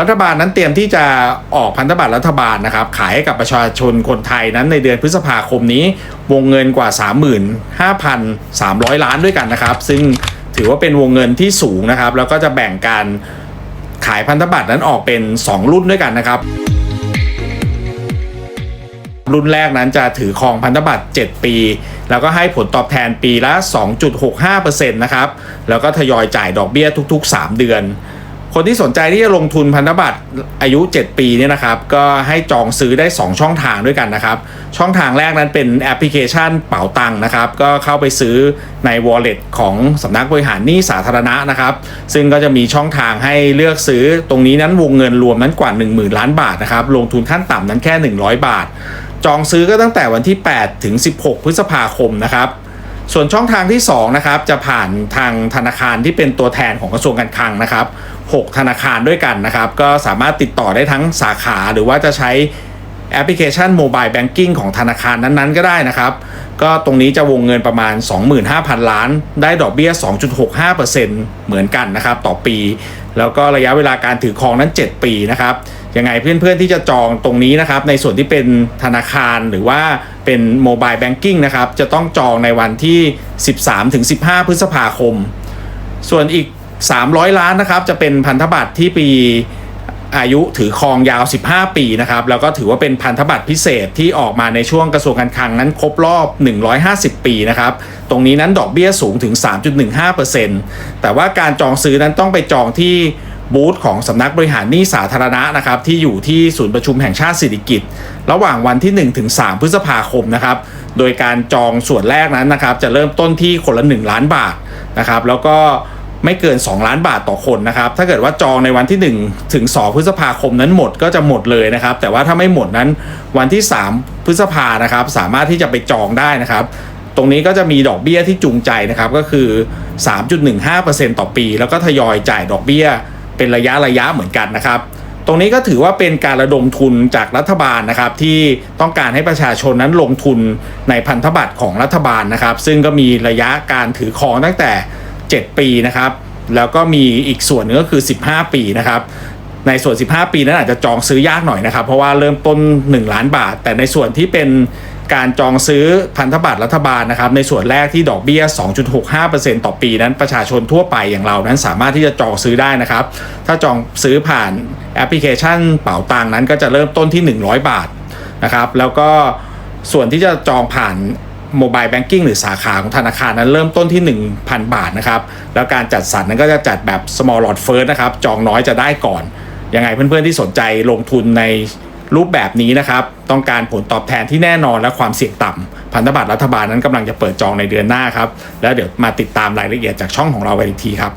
รัฐบาลนั้นเตรียมที่จะออกพันธบัตรรัฐบาลนะครับ ขายให้กับประชาชนคนไทยนั้นในเดือนพฤษภาคมนี้ วงเงินกว่า 35,300 ล้านด้วยกันนะครับ ซึ่งถือว่าเป็นวงเงินที่สูงนะครับ แล้วก็จะแบ่งการขายพันธบัตรนั้นออกเป็น 2 รุ่นด้วยกันนะครับ รุ่นแรกนั้นจะถือครองพันธบัตร 7 ปี แล้วก็ให้ผลตอบแทนปีละ 2.65%นะครับ แล้วก็ทยอยจ่ายดอกเบี้ยทุก ๆ 3 เดือน คนที่สนใจที่จะลงทุนพันธบัตรอายุ 7 ปีเนี่ยนะครับ ก็ให้จองซื้อได้ 2 ช่องทางด้วยกันนะครับ ช่องทางแรกนั้นเป็นแอปพลิเคชันเป๋าตังค์นะครับ ก็เข้าไปซื้อใน wallet ของสำนักบริหารหนี้สาธารณะนะครับ ซึ่งก็จะมีช่องทางให้เลือกซื้อตรงนี้นั้นวงเงินรวมนั้นกว่า 10,000 ล้านบาทนะครับ ลงทุนขั้นต่ำนั้นแค่ 100 บาท จองซื้อก็ตั้งแต่วันที่ 8 ถึง 16 พฤษภาคมนะครับ ส่วนช่องทางที่2นะครับจะผ่านทางธนาคารที่เป็นตัวแทนของกระทรวงการคลังนะครับ 6 ธนาคารด้วยกันนะครับ ก็สามารถติดต่อได้ทั้งสาขาหรือว่าจะใช้แอปพลิเคชันโมบายแบงกิ้งของธนาคารนั้นๆ ก็ได้นะครับ ก็ตรงนี้จะวงเงินประมาณ 25,000 ล้าน ได้ดอกเบี้ย 2.65%เหมือนกันนะครับ ต่อปี แล้วก็ระยะเวลาการถือครองนั้น 7 ปีนะครับ ยังไงเพื่อนๆที่จะจองตรงนี้นะครับในส่วนที่เป็นธนาคารหรือว่าเป็นโมบายแบงกิ้งนะครับจะต้องจองในวันที่ 13-15 พฤษภาคม ส่วนอีก 300 ล้านนะครับจะเป็นพันธบัตรที่ปีอายุถือครองยาว 15 ปีนะครับแล้วก็ถือว่าเป็นพันธบัตรพิเศษที่ออกมาในช่วงกระทรวงการคลังนั้นครบรอบ 150 ปีนะครับตรงนี้นั้นดอกเบี้ยสูงถึง 3.15%แต่ว่าการจองซื้อนั้นต้องไปจองที่ บูธของสำนักบริหารหนี้สาธารณะนะครับที่อยู่ที่ศูนย์ประชุมแห่งชาติสิริกิตระหว่างวันที่ 1 ถึง 3 พฤษภาคมนะครับโดยการจองส่วนแรกนั้นนะครับจะเริ่มต้นที่คนละ 1 ล้านบาทนะครับแล้วก็ไม่เกิน 2 ล้านบาทต่อคนนะครับถ้าเกิดว่าจองในวันที่ 1 ถึง 2 พฤษภาคมนั้นหมดก็จะหมดเลยนะครับ แต่ว่าถ้าไม่หมดนั้นวันที่ 3 พฤษภานะครับสามารถที่จะไปจองได้นะครับตรงนี้ก็จะมีดอกเบี้ยที่จูงใจนะครับก็คือ 3.15%ต่อปี แล้วก็ทยอยจ่ายดอกเบี้ย เป็นระยะระยะเหมือนกันนะครับ ตรงนี้ก็ถือว่าเป็นการระดมทุนจากรัฐบาลนะครับ ที่ต้องการให้ประชาชนนั้นลงทุนในพันธบัตรของรัฐบาลนะครับ ซึ่งก็มีระยะการถือครองตั้งแต่ 7 ปีนะครับ แล้วก็มีอีกส่วนหนึงก็คือ 15 ปีนะครับในส่วน 15 ปีนั้นอาจจะจองซื้อยากหน่อยนะครับ เพราะว่าเริ่มต้น 1 ล้านบาท แต่ในส่วนที่เป็น การจองซื้อพันธบัตรรัฐบาลนะครับในส่วนแรกที่ดอกเบี้ย 2.65%ต่อปีนั้นประชาชนทั่วไปอย่างเรานั้นสามารถที่จะจองซื้อได้นะครับ ถ้าจองซื้อผ่านแอปพลิเคชันเป๋าตังนั้นก็จะเริ่มต้นที่ 100 บาทนะครับ แล้วก็ส่วนที่จะจองผ่านโมบายแบงกิ้งหรือสาขาของธนาคารนั้นเริ่มต้นที่ 1,000 บาทนะครับ แล้วการจัดสรรนั้นก็จะจัดแบบ small lot first นะครับ จองน้อยจะได้ก่อน ยังไงเพื่อนๆที่สนใจลงทุนใน รูปแบบนี้นะครับต้องการผลตอบแทนที่แน่นอนและความเสี่ยงต่ำพันธบัตรรัฐบาลนั้นกำลังจะเปิดจองในเดือนหน้าครับแล้วเดี๋ยวมาติดตามรายละเอียดจากช่องของเราไปอีกทีครับ